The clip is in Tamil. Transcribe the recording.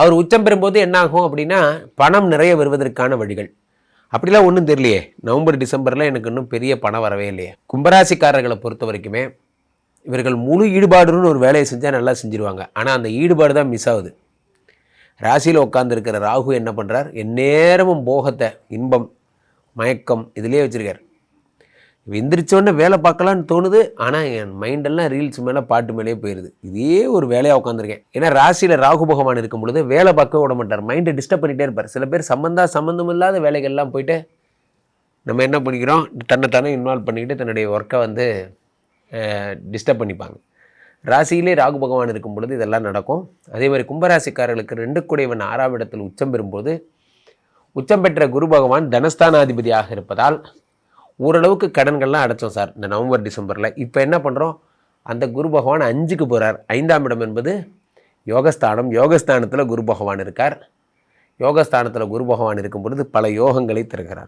அவர் உச்சம் பெறும்போது என்ன ஆகும் அப்படின்னா பணம் நிறைய வருவதற்கான வழிகள். அப்படிலாம் ஒன்றும் தெரியலையே. நவம்பர் டிசம்பரில் எனக்கு இன்னும் பெரிய பணம் வரவே இல்லையே. கும்பராசிக்காரர்களை பொறுத்த வரைக்குமே இவர்கள் முழு ஈடுபாடுன்னு ஒரு வேலையை செஞ்சால் நல்லா செஞ்சுருவாங்க. ஆனால் அந்த ஈடுபாடு தான் மிஸ் ஆகுது. ராசியில் உட்காந்துருக்கிற ராகு என்ன பண்ணுறார் எந்நேரமும் போகத்தை இன்பம் மயக்கம் இதிலே வச்சுருக்கார். எந்திரிச்சோடனே வேலை பார்க்கலான்னு தோணுது ஆனால் என் மைண்டெல்லாம் ரீல்ஸ் மேலே பாட்டு மேலேயே போயிடுது இதே ஒரு வேலையாக உட்காந்துருக்கேன் ஏன்னா ராசியில் ராகு பகவான் இருக்கும் பொழுது வேலை பார்க்க விட மாட்டார். மைண்டை டிஸ்டர்ப் பண்ணிகிட்டே இருப்பார். சில பேர் சம்மந்தா சம்மந்தம் இல்லாத வேலைகள்லாம் போயிட்டு நம்ம என்ன பண்ணிக்கிறோம்? தன்னைத்தானே இன்வால்வ் பண்ணிக்கிட்டு தன்னுடைய ஒர்க்கை வந்து டிஸ்டர்ப் பண்ணிப்பாங்க. ராசியிலே ராகு பகவான் இருக்கும் பொழுது இதெல்லாம் நடக்கும். அதே மாதிரி கும்பராசிக்காரர்களுக்கு ரெண்டு குடைவன் ஆறாம் இடத்தில் உச்சம் பெறும்போது உச்சம் பெற்ற குரு பகவான் தனஸ்தானாதிபதியாக இருப்பதால் ஓரளவுக்கு கடன்கள்லாம் அடைச்சோம் சார் இந்த நவம்பர் டிசம்பரில். இப்போ என்ன பண்ணுறோம் அந்த குரு பகவான் அஞ்சுக்கு போகிறார் ஐந்தாம் இடம் என்பது யோகஸ்தானம். யோகஸ்தானத்தில் குரு பகவான் இருக்கார். யோகஸ்தானத்தில் குரு பகவான் இருக்கும் பொழுது பல யோகங்களை தருகிறார்.